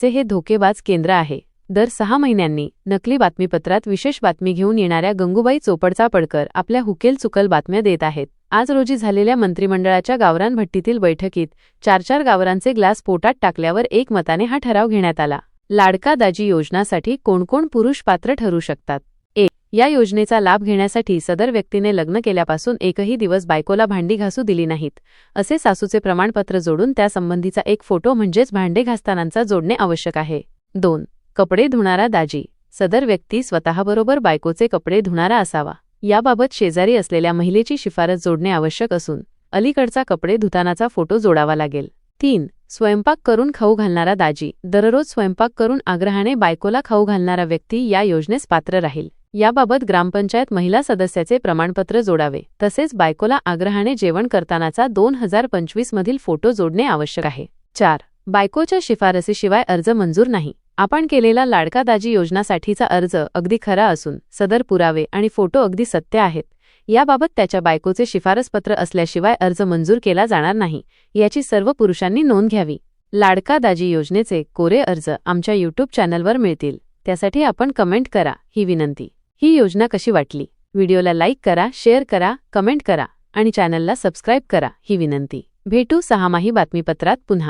चे हे धोकेबाज केंद्र आहे. दर सहा महिन्यांनी नकली बातमीपत्रात विशेष बातमी घेऊन येणाऱ्या गंगूबाई चोपडचा पडकर आपल्या हुकेल चुकल बातम्या देत आहेत. आज रोजी झालेल्या मंत्रिमंडळाच्या गावरान भट्टीतील बैठकीत चार चार गावरांचे ग्लास पोटात टाकल्यावर एकमताने हा ठराव घेण्यात आला. लाडका दाजी योजनासाठी कोणकोण पुरुष पात्र ठरू शकतात? या योजनेचा लाभ घेण्यासाठी सदर व्यक्तीने लग्न केल्यापासून एकही दिवस बायकोला भांडी घासू दिली नाहीत असे सासूचे प्रमाणपत्र जोडून त्यासंबंधीचा एक फोटो म्हणजेच भांडे घासतानांचा जोडणे आवश्यक आहे. दोन कपडे धुणारा दाजी. सदर व्यक्ती स्वतःबरोबर बायकोचे कपडे धुणारा असावा. याबाबत शेजारी असलेल्या महिलेची शिफारस जोडणे आवश्यक असून अलीकडचा कपडे धुतानाचा फोटो जोडावा लागेल. तीन स्वयंपाक करून खाऊ घालणारा दाजी. दररोज स्वयंपाक करून आग्रहाने बायकोला खाऊ घालणारा व्यक्ती या योजनेस पात्र राहील. याबाबत ग्रामपंचायत महिला सदस्याचे प्रमाणपत्र जोडावे. तसेच बायकोला आग्रहाने जेवण करतानाचा दोन हजार पंचवीस मधील फोटो जोडणे आवश्यक आहे. चार. बायकोच्या शिफारसीशिवाय अर्ज मंजूर नाही. आपण केलेला लाडका दाजी योजनासाठीचा अर्ज अगदी खरा असून सदर पुरावे आणि फोटो अगदी सत्य आहेत. याबाबत त्याच्या बायकोचे शिफारसपत्र असल्याशिवाय अर्ज मंजूर केला जाणार नाही. याची सर्व पुरुषांनी नोंद घ्यावी. लाडका दाजी योजनेचे कोरे अर्ज आमच्या यूट्यूब चॅनलवर मिळतील. त्यासाठी आपण कमेंट करा. ही विनंती. ही योजना कशी वाटली? व्हिडिओला लाईक करा शेअर करा कमेंट करा आणि चॅनलला सबस्क्राईब करा ही विनंती. भेटू सहामाही बातमीपत्रात पुन्हा.